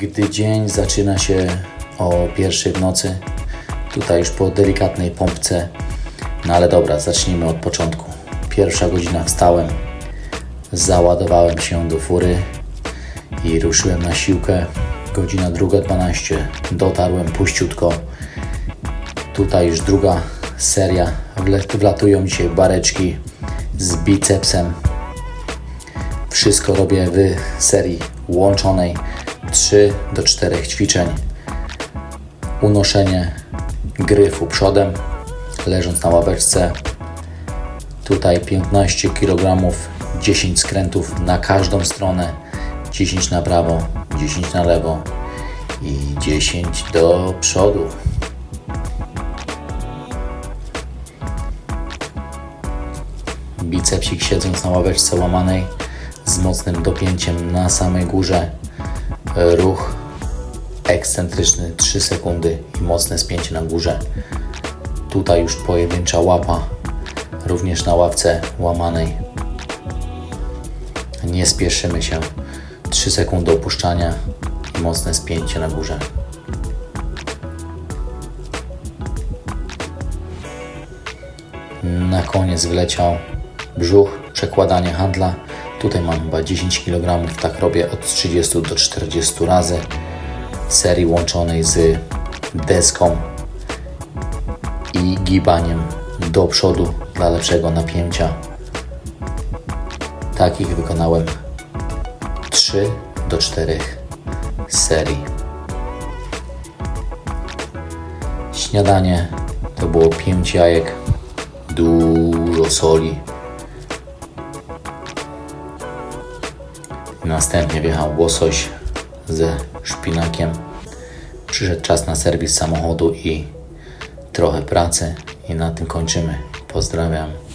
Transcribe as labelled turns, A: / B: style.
A: Gdy dzień zaczyna się o pierwszej w nocy, tutaj już po delikatnej pompce, no ale dobra, zacznijmy od początku. Pierwsza godzina wstałem, załadowałem się do fury i ruszyłem na siłkę. Godzina druga 12, dotarłem puściutko. Tutaj już druga seria. Wlatują dzisiaj bareczki z bicepsem. Wszystko robię w serii łączonej 3 do 4 ćwiczeń. Unoszenie gryfu przodem, leżąc na ławeczce. Tutaj 15 kg, 10 skrętów na każdą stronę, 10 na prawo, 10 na lewo i 10 do przodu. Bicepsik siedząc na ławeczce łamanej z mocnym dopięciem na samej górze. Ruch ekscentryczny 3 sekundy i mocne spięcie na górze. Tutaj już pojedyncza łapa, również na ławce łamanej. Nie spieszymy się. 3 sekundy opuszczania i mocne spięcie na górze. Na koniec wleciał brzuch, przekładanie handla. Tutaj mam chyba 10 kg, tak robię od 30 do 40 razy w serii łączonej z deską i gibaniem do przodu dla lepszego napięcia. Takich wykonałem 3 do 4 serii. Śniadanie to było 5 jajek, dużo soli. Następnie wjechał łosoś ze szpinakiem. Przyszedł czas na serwis samochodu i trochę pracy. I na tym kończymy. Pozdrawiam.